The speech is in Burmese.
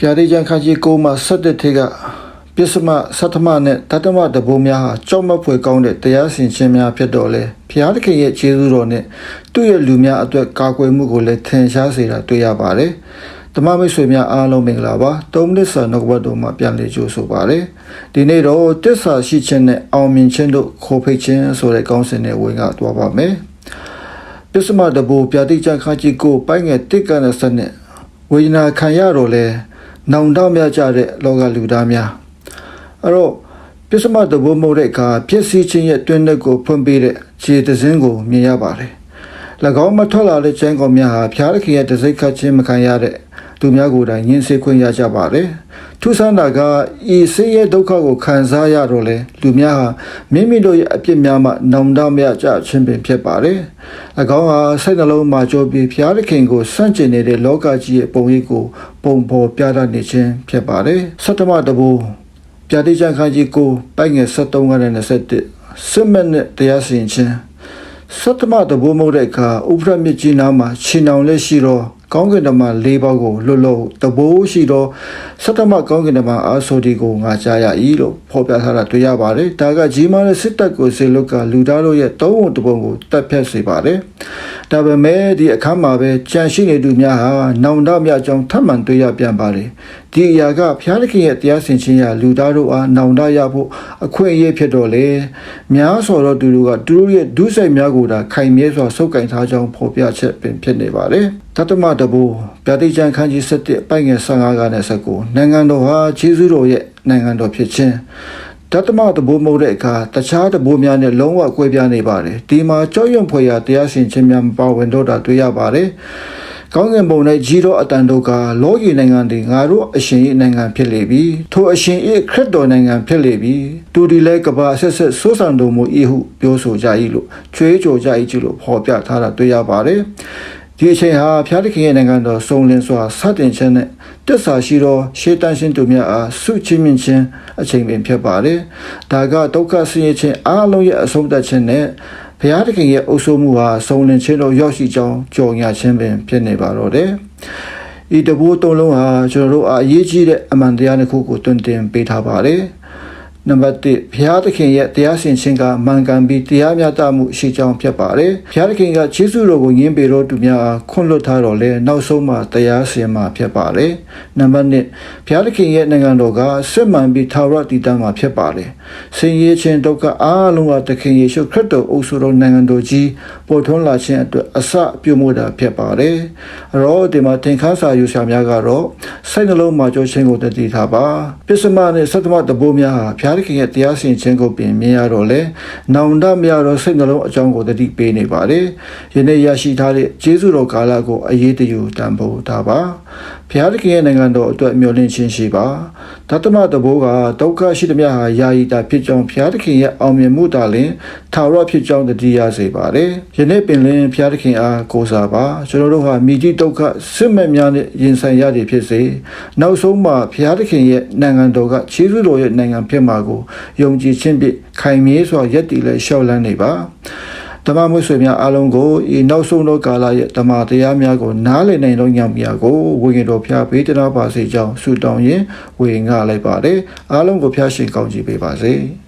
ပြာတိကျန်ခန်းကြီးကိုမှ17ထေကပစ္စမသတ္တမနဲ့တတ္တမတဘိုးများဟာကြောက်မက်ဖွယ်ကောင်းတဲ့တရားစင်ခြင်းများဖြစ်တော်လဲဘုရားသခင်ရဲ့ခြေစွတော်နဲ့သူ့ရဲ့လူများအတွက်ကာကွယ်မှုကိုလည်းထင်ရှားစေတာတွေ့ရပါတယ်။ဓမ္မမိတ်ဆွေများအားလုံးမင်္ဂလာပါ။သုံးမိနစ်စာနှုတ်ဘတ်တော်မှာပြန်လည်ကြိုဆိုပါရစေ။ဒီနေ့တော့တစ္ဆာရှိခြင်းနဲ့အောင်မြင်ခြင်းတို့ခေါ်ဖိတ်ခြင်းဆိုတဲ့ကောင်းစဉ်နဲ့ဝင်ကသွားပါမယ်။ပစ္စမတဘိုးပြာတိကျန်ခန်းကြီးကိုပိုင်းငယ်တစ်ကန်တဲ့စနစ်ဝေဒနာခံရတော့လဲ နောင်တမြကြတဲ့လောကလူသားများအဲ့တော့ပစ္စမတဘိုးမဟုတ်တဲ့အခါဖြစ်စည်းခြင်းရဲ့တွင်းတက်ကိုဖွင့်ပေးတဲ့ခြေသစင်းကိုမြင်ရပါတယ်၎င်းမထွက်လာတဲ့ကျမ်းကောင်များဟာဖျားသခင်ရဲ့တစိတ်ခတ်ခြင်းမခံရတဲ့ သူများကိုယ်တိုင်ညှင်းဆဲခွင့်ရကြပါတယ်ထူးဆန်းတာကဤဆင်းရဲဒုက္ခကိုခံစားရတော့လေလူများဟာမိမိတို့ရဲ့အပြစ်များမှနောင်တမရကြခြင်းပင်ဖြစ်ပါတယ်၎င်းဟာစိတ်နှလုံးမှာကြိုးပြီးဖျားသခင်ကိုစန့်ကျင်နေတဲ့လောကကြီးရဲ့ပုံရိပ်ကိုပုံဖော်ပြတတ်နေခြင်းဖြစ်ပါတယ်ဆတ္တမတဘူပြတိချန်ခန်းကြီးကိုပိုက်ငယ်73ကနေ21စစ်မဲ့နဲ့တရားစီရင်ခြင်းစတ္တမတဘူမဟုတ်တဲ့အခါဥပရမြစ်ကြီးနားမှာခြေနှောင်လက်ရှိတော့ ကောင်းကင်တမန်၄ပေါက်ကိုလွတ်လို့တဘိုးရှိတော့စတ္တမကောင်းကင်တမန်အာဆိုဒီကိုငါကြားရ၏လို့ဖော်ပြထားတာတွေ့ရပါတယ်ဒါကကြီးမားတဲ့စစ်တပ်ကိုစေလုတ်ကလူသားတို့ရဲ့သုံးဝန်တပုံကိုတပ်ဖြတ်စေပါတယ်ဒါပေမဲ့ဒီအခါမှာပဲကြံရှိနေသူများဟာနောင်တမြအကြောင်းထပ်မံတွေ့ရပြန်ပါတယ်ဒီအရာကဘုရားသခင်ရဲ့တရားစင်ခြင်းရာလူသားတို့အားနောင်တရဖို့အခွင့်အရေးဖြစ်တော့လေများစွာသောသူတို့ကသူတို့ရဲ့ဒုစရိုက်များကိုသာခိုင်မြဲစွာစုပ်ကင်ထားကြောင်းဖော်ပြချက်ပင်ဖြစ်နေပါတယ် တတမတဘူပြတိကျန်ခန်းကြီး7ပိုင်ငယ်15ကနေ19နိုင်ငံတော်ဟာခြေစွတော်ရဲ့နိုင်ငံတော်ဖြစ်ခြင်းတတမတဘိုးမဟုတ်တဲ့အခါတခြားတဘိုးများနဲ့လုံးဝကွဲပြားနေပါတယ်ဒီမှာကြောက်ရွံ့ဖွယ်ရာတရားစင်ခြင်းများမပါဝင်တော့တာတွေ့ရပါတယ်ကောင်းကင်ဘုံ၌ကြီးတော်အတန်တို့ကလောကီနိုင်ငံတွေငါတို့အရှင်၏နိုင်ငံဖြစ်လေပြီထိုအရှင်၏ခရစ်တော်နိုင်ငံဖြစ်လေပြီသူဒီလဲကဘာဆက်ဆက်ဆိုးဆန်တော်မူ၏ဟုပြောဆိုကြ၏လို့ချွေးကြော်ကြ၏လို့ဖော်ပြထားတာတွေ့ရပါတယ် ဒီအချိန်ဟာဖျားသခင်ရဲ့နိုင်ငံတော်စုံလင်စွာစတင်ခြင်းနဲ့တစ္ဆာရှိသောရှေးတန်ရှင်သူများအားဆုချင်းမြင့်ခြင်းအချိန်ပင်ဖြစ်ပါတယ်။ဒါကဒုက္ခဆင်းရဲခြင်းအားလုံးရဲ့အဆုံးသတ်ခြင်းနဲ့ဘုရားသခင်ရဲ့အုပ်စိုးမှုဟာစုံလင်ခြင်းတို့ရောက်ရှိကြောင်းကြော်ညာခြင်းပင်ဖြစ်နေပါတော့တယ်။ဤတဘိုးသုံးလုံးဟာကျွန်တော်တို့အားအရေးကြီးတဲ့အမှန်တရားတစ်ခုကိုတွင်တင်ပေးထားပါတယ်။ နံပါတ်1ဘုရားသခင်ရဲ့တရားစင်ခြင်းကမှန်ကန်ပြီးတရားမျှတမှုရှိကြောင်းဖြစ်ပါတယ်။ဘုရားသခင်ကယေရှုတော်ကိုယဉ်ပေတော်သူများအားခွင့်လွှတ်ထားတော်လဲနောက်ဆုံးမှာတရားစင်မှာဖြစ်ပါတယ်။နံပါတ်2ဘုရားသခင်ရဲ့နိုင်ငံတော်ကစစ်မှန်ပြီးထာဝရတည်တံ့မှာဖြစ်ပါတယ်။ဆင်းရဲခြင်းဒုက္ခအားလုံးကသခင်ယေရှုခရစ်တော်အုပ်စိုးတော်နိုင်ငံတော်ကြီးပေါ်ထွန်းလာခြင်းအတွက်အစပြုမှုတာဖြစ်ပါတယ်။အဲ့တော့ဒီမှာသင်ခန်းစာယူဆရာများကတော့စိတ်နှလုံးမှာကြောခြင်းကိုတည်ထားပါ။ပစ္စမနဲ့သတ္တမတဘိုးများဟာဘုရားသခင်ရဲ့တရားစင်ခြင်းကိုပြင်မြင်ရတော့လေနောင်တမရတော့စိတ်နှလုံးအကြောင်းကိုတတိပေးနေပါတယ်ယနေ့ရရှိထားတဲ့ကျေးဇူးတော်ကာလကိုအရေးတယူတန်ဖိုးထားပါဘုရားသခင်ရဲ့နိုင်ငံတော်အတွက်မျှော်လင့်ခြင်းရှိပါတတမတဘိုးကဒုက္ခရှိသမျှဟာယာယီတာဖြစ်ကြောင်းဘုရားသခင်ရဲ့အောင်မြင်မှုတာလင်ထာဝရဖြစ်ကြောင်းတတိယစေပါတယ်ယနေ့ပင်လင်ဘုရားသခင်အားကိုးစားပါကျွန်တော်တို့ဟာမိကြီးဒုက္ခစစ်မဲ့များနဲ့ရင်ဆိုင်ရသည်ဖြစ်စေနောက်ဆုံးမှာဘုရားသခင်ရဲ့နိုင်ငံတော်ကခြေစွတော်ရဲ့နိုင်ငံဖြစ်မှာကိုယုံကြည်ခြင်းဖြင့်ခိုင်မြဲစွာယက်တည်လဲလျှောက်လန်းနေပါ ဓမ္မမွေးဆွေများအားလုံးကိုဤနောက်ဆုံးသောကာလရဲ့ဓမ္မတရားများကိုနားလည်နိုင်သောဉာဏ်များကိုဝိညာဉ်တော်ဖျားပေးတနာပါစေကြောင်းဆုတောင်းရင်ဝေငှလိုက်ပါတယ်အားလုံးကိုဖျားရှင်ကောင်းချီးပေးပါစေ။